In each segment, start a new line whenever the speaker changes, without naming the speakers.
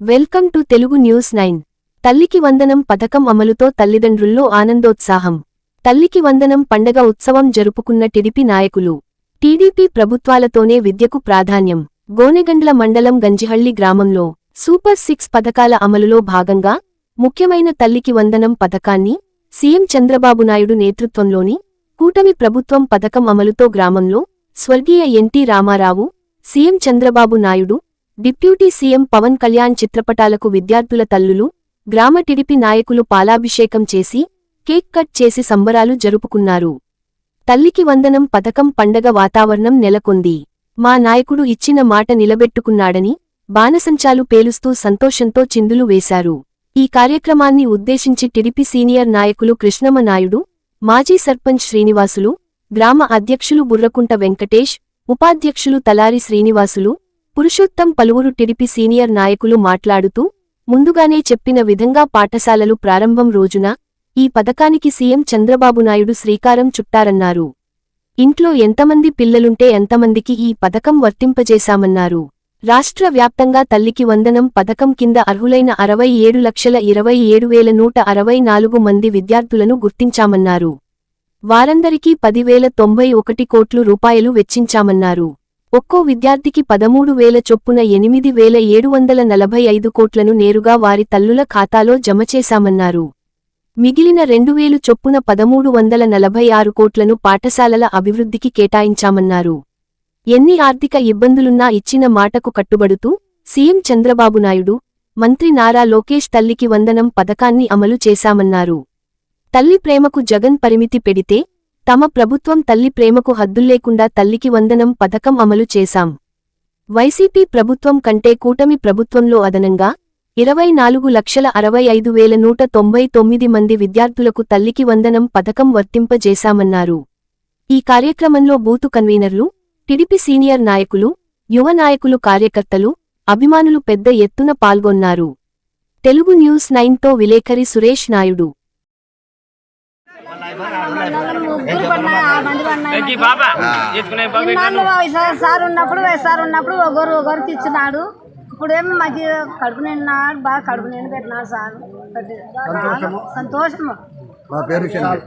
Welcome to Telugu news nine. తల్లికి వందనం పథకం అమలుతో తల్లిదండ్రుల్లో ఆనందోత్సాహం. తల్లికి వందనం పండగ ఉత్సవం జరుపుకున్న టిడిపి నాయకులు. టీడీపీ ప్రభుత్వాలతోనే విద్యకు ప్రాధాన్యం. గోనెగండ్ల మండలం గంజిహళ్ళి గ్రామంలో సూపర్ సిక్స్ పథకాల అమలులో భాగంగా ముఖ్యమైన తల్లికి వందనం పథకాన్ని సీఎం చంద్రబాబు నాయుడు నేతృత్వంలోని కూటమి ప్రభుత్వం పథకం అమలుతో గ్రామంలో స్వర్గీయ NT Ramarao CM Chandrababu Naidu deputy CM Pawan Kalyan చిత్రపటాలకు విద్యార్థుల తల్లులు గ్రామ టిడిపి నాయకులు పాలాభిషేకం చేసి కేక్ కట్ చేసి సంబరాలు జరుపుకున్నారు. తల్లికి వందనం పథకం పండగ వాతావరణం నెలకొంది. మా నాయకుడు ఇచ్చిన మాట నిలబెట్టుకున్నాడని బాణసంచాలు పేలుస్తూ సంతోషంతో చిందులు వేశారు. ఈ కార్యక్రమాన్ని ఉద్దేశించి టిడిపి సీనియర్ నాయకులు కృష్ణమ నాయుడు మాజీ సర్పంచ్ శ్రీనివాసులు గ్రామ అధ్యక్షులు బుర్రకుంట వెంకటేష్ ఉపాధ్యక్షులు తలారి శ్రీనివాసులు పురుషోత్తం పలువురు టిడిపి సీనియర్ నాయకులు మాట్లాడుతూ ముందుగానే చెప్పిన విధంగా పాఠశాలలు ప్రారంభం రోజున ఈ పథకానికి సీఎం చంద్రబాబు నాయుడు శ్రీకారం చుట్టారన్నారు. ఇంట్లో ఎంతమంది పిల్లలుంటే ఎంతమందికి ఈ పథకం వర్తింపజేశామన్నారు. రాష్ట్ర వ్యాప్తంగా తల్లికి వందనం పథకం కింద అర్హులైన అరవై ఏడు లక్షల ఇరవై ఏడు వేల నూట అరవై నాలుగు మంది విద్యార్థులను గుర్తించామన్నారు. వారందరికీ పదివేల తొంభై ఒకటి కోట్లు రూపాయలు వెచ్చించామన్నారు. ఒక్కో విద్యార్థికి పదమూడు వేల చొప్పున ఎనిమిది వేల ఏడు వందల నలభై ఐదు కోట్లను నేరుగా వారి తల్లుల ఖాతాలో జమ చేశామన్నారు. మిగిలిన రెండు వేలు చొప్పున పదమూడు వందల నలభై ఆరు కోట్లను పాఠశాలల అభివృద్ధికి కేటాయించామన్నారు. ఎన్ని ఆర్థిక ఇబ్బందులున్నా ఇచ్చిన మాటకు కట్టుబడుతూ సీఎం చంద్రబాబు నాయుడు మంత్రి నారా లోకేష్ తల్లికి వందనం పథకాన్ని అమలు చేశామన్నారు. తల్లి ప్రేమకు జగన్ పరిమితి పెడితే తమ ప్రభుత్వం తల్లి ప్రేమకు హద్దుల్లేకుండా తల్లికి వందనం పథకం అమలు చేశాం. వైసీపీ ప్రభుత్వం కంటే కూటమి ప్రభుత్వంలో అదనంగా ఇరవై నాలుగు లక్షల అరవై ఐదు వేల నూట తొంభై తొమ్మిది మంది విద్యార్థులకు తల్లికి వందనం పథకం వర్తింపజేశామన్నారు. ఈ కార్యక్రమంలో బూతు కన్వీనర్లు టిడిపి సీనియర్ నాయకులు యువ నాయకులు కార్యకర్తలు అభిమానులు పెద్ద ఎత్తున పాల్గొన్నారు. తెలుగు న్యూస్ నైన్తో విలేకరి సురేష్ నాయుడు.
ముగ్గురు పడినాయి ఆ మంది పడినాయి ఇన్నాళ్ళు సార్ ఉన్నప్పుడు వైఎస్ఆర్ ఉన్నప్పుడు ఒకరు ఒకరికి ఇచ్చినాడు ఇప్పుడు ఏమి మాకు కడుపు నిండినాడు బాగా కడుపు నిండి పెట్టినాడు సార్. సంతోషము.
మా పేరు శంకర్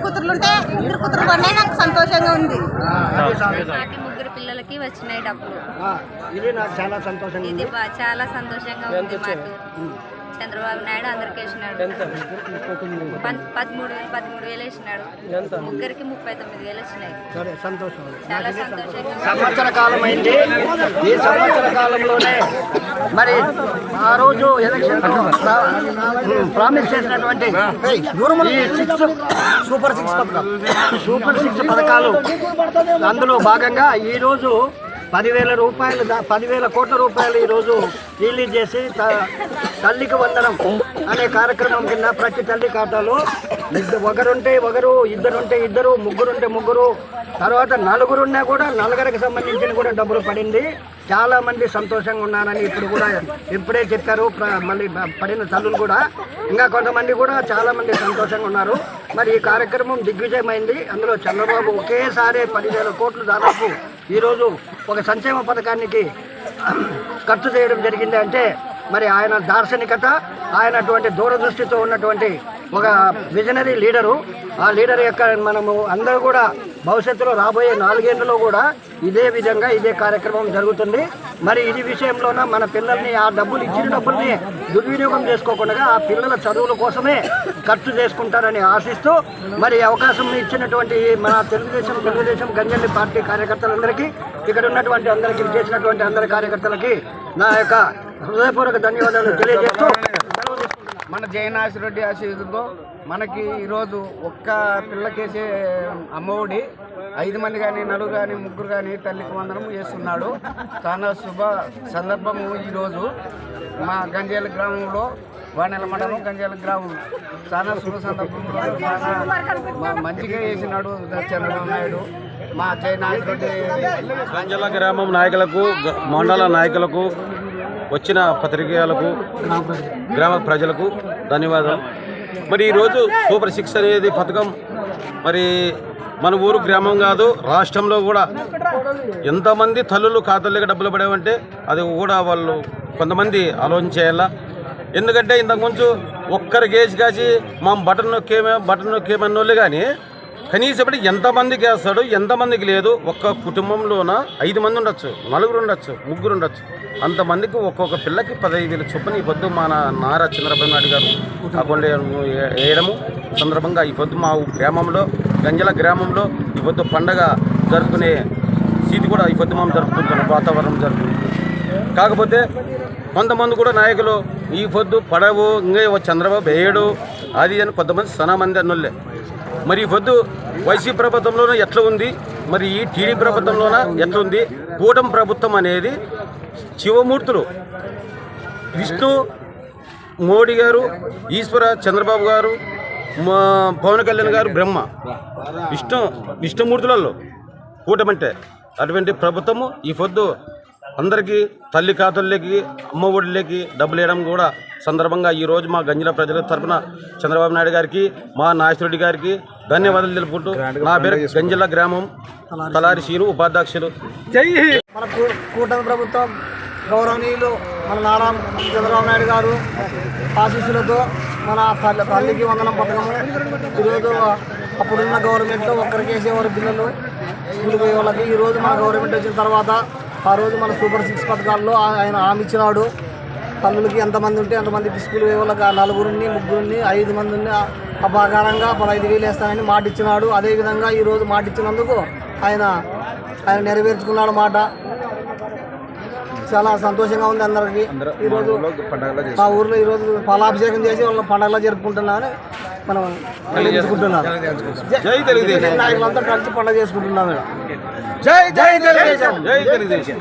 కూతుర్లుంటే ఇద్దరు కూతురు పడినాయి నాకు సంతోషంగా ఉంది.
ముగ్గురు పిల్లలకి వచ్చినాయి డబ్బులు.
ఇది చాలా సంతోషంగా
బా- చాలా సంతోషంగా ఉంది మాకు. చంద్రబాబు నాయుడు అందరికి వేసినాడు. పదమూడు వేలు పదమూడు వేలు వేసినాడు. ముగ్గురికి ముప్పై తొమ్మిది వేలు వచ్చినాయి.
సరే సంతోషం.
చాలా సంతోషంగా ఉంది.
సంవత్సర కాలం అయింది ఈ సంవత్సర కాలంలోనే మరి ఆ రోజు ఎలక్షన్ ప్రామిస్ చేసినటువంటి సిక్స్ సూపర్ సిక్స్ పథకం సూపర్ సిక్స్ పథకాలు. అందులో భాగంగా ఈ రోజు పదివేల రూపాయలు దా- పదివేల కోట్ల రూపాయలు ఈరోజు రిలీజ్ చేసి త- తల్లికి వందనం అనే కార్యక్రమం కింద ప్రతి తల్లి ఖాతాలో ఒకరుంటే ఒకరు ఇద్దరుంటే ఇద్దరు ముగ్గురుంటే ముగ్గురు తర్వాత నలుగురున్నా కూడా నలుగురికి సంబంధించిన కూడా డబ్బులు పడింది. చాలామంది సంతోషంగా ఉన్నారని ఇప్పుడు కూడా ఇప్పుడే చెప్పారు. మళ్ళీ పడిన తల్లులు కూడా. ఇంకా కొంతమంది కూడా చాలామంది సంతోషంగా ఉన్నారు. మరి ఈ కార్యక్రమం దిగ్విజయమైంది. అందులో చంద్రబాబు ఒకేసారి పదివేల కోట్లు దాదాపు ఈరోజు ఒక సంక్షేమ పథకానికి ఖర్చు చేయడం జరిగింది అంటే మరి ఆయన దార్శనికత ఆయన అటువంటి దూరదృష్టితో ఉన్నటువంటి ఒక విజనరీ లీడరు ఆ లీడర్ యొక్క మనము అందరూ కూడా భవిష్యత్తులో రాబోయే నాలుగేళ్ళలో కూడా ఇదే విధంగా ఇదే కార్యక్రమం జరుగుతుంది. మరి ఇది విషయంలోన మన పిల్లల్ని ఆ డబ్బులు ఇచ్చిన డబ్బుల్ని దుర్వినియోగం చేసుకోకుండా ఆ పిల్లల చదువుల కోసమే ఖర్చు చేసుకుంటారని ఆశిస్తూ మరి అవకాశం ఇచ్చినటువంటి మన తెలుగుదేశం తెలుగుదేశం గంజల్లి పార్టీ కార్యకర్తలందరికీ ఇక్కడ ఉన్నటువంటి అందరికీ చేసినటువంటి అందరి కార్యకర్తలకి నా యొక్క హృదయపూర్వక ధన్యవాదాలు తెలియజేస్తూ
మన జయనాథ్ రెడ్డి ఆశీస్సుతో మనకి ఈరోజు ఒక్క పిల్లకేసే అమ్మఒడి. ఐదు మంది కానీ నలుగురు కానీ ముగ్గురు కానీ తల్లికి వందనం చేస్తున్నాడు. చాలా శుభ సందర్భము ఈరోజు మా గంజాల గ్రామంలో వానెల మండలం గంజాల గ్రామం. చాలా శుభ సందర్భంలో చాలా మా మంచిగా చేసినాడు చంద్రబాబు నాయుడు. మా జయనాథ్ రెడ్డి
గంజల గ్రామం నాయకులకు మండల నాయకులకు వచ్చిన పత్రికేయులకు గ్రామ ప్రజలకు ధన్యవాదాలు. మరి ఈరోజు సూపర్ సిక్స్ అనేది పథకం. మరి మన ఊరు గ్రామం కాదు రాష్ట్రంలో కూడా ఎంతమంది తల్లులు ఖాతాలకు డబ్బులు పడేవంటే అది కూడా వాళ్ళు కొంతమంది ఆలోచన చేయాలా? ఎందుకంటే ఇంతకుముందు ఒక్కరి గేజ్ కాచి మా బటన్ నొక్కేమే బటన్ నొక్కేమన్నోళ్ళు కానీ కనీసం ఇప్పుడు ఎంతమందికి వేస్తాడు ఎంతమందికి లేదు ఒక్క కుటుంబంలోన ఐదు మంది ఉండొచ్చు నలుగురు ఉండొచ్చు ముగ్గురు ఉండొచ్చు. అంతమందికి ఒక్కొక్క పిల్లకి పదహైదు వేల చొప్పున ఈ పొద్దు మన నారా చంద్రబాబు నాయుడు గారు. అకౌంట్ వేయడము సందర్భంగా ఈ పొద్దు మా గ్రామంలో గంజల గ్రామంలో ఈ పొద్దు పండగ జరుపుకునే సీటు కూడా ఈ పొద్దు మనం జరుపుకుంటున్నాం వాతావరణం జరుపుకుంటుంది కాకపోతే కొంతమంది కూడా నాయకులు ఈ పొద్దు పడవు ఇంకా ఓ చంద్రబాబు వేయడు. అది అని కొంతమంది సనామంది అన్నోళ్ళే. మరి ఈ పొద్దు వైసీపీ ప్రభుత్వంలోనూ ఎట్లా ఉంది? మరి ఈ టీడీ ప్రభుత్వంలోన ఎట్లా ఉంది? కూటమి ప్రభుత్వం అనేది శివమూర్తులు. విష్ణు మోడీ గారు ఈశ్వర చంద్రబాబు గారు మా పవన్ కళ్యాణ్ గారు బ్రహ్మ. విష్ణు విష్ణుమూర్తులలో కూటమంటే అటువంటి ప్రభుత్వము ఈ పొద్దు అందరికీ తల్లి ఖాతాల్లోకి అమ్మ ఒడిలోకి డబ్బులు వేయడం కూడా సందర్భంగా ఈరోజు మా గంజిల ప్రజల తరపున చంద్రబాబు నాయుడు గారికి మా నాయకుడి గారికి ధన్యవాదాలు తెలుపుకుంటూ నా పేరు గంజిల గ్రామం తలారి సీరు ఉపాధ్యక్షులు.
మన కూటమి ప్రభుత్వం గౌరవనీయులు మన నారా చంద్రబాబు నాయుడు గారు ఆశీస్సులతో మన తల్లి తల్లికి వందనం పథకము ఈరోజు అప్పుడున్న గవర్నమెంట్లో ఒక్కరికేసేవారు పిల్లలు. స్కూల్ పోయే వాళ్ళకి ఈరోజు మన గవర్నమెంట్ వచ్చిన తర్వాత ఆ రోజు మన సూపర్ సిక్స్ పథకాల్లో ఆయన హామీ ఇచ్చినాడు. తల్లులకి ఎంతమంది ఉంటే అంతమందికి స్కూల్ పోయే వాళ్ళకి నలుగురిని ముగ్గురిని ఐదు మందిని అపాకారంగా పదహైదు వేలు వేస్తానని మాట ఇచ్చినాడు. అదేవిధంగా ఈరోజు మాట ఇచ్చినందుకు ఆయన ఆయన నెరవేర్చుకున్నాడు మాట. చాలా సంతోషంగా ఉంది అందరికి. ఈరోజు మా ఊర్లో ఈరోజు పాలాభిషేకం చేసి వాళ్ళ పండగలా జరుపుకుంటున్నామని మనం తెలియజేసుకుంటున్నాం
జై తెలుగుదేశం.
నాయకులంతా కలిసి పండుగ చేసుకుంటున్నాం జై జై తెలుగుదేశం.
జై తెలుగుదేశం.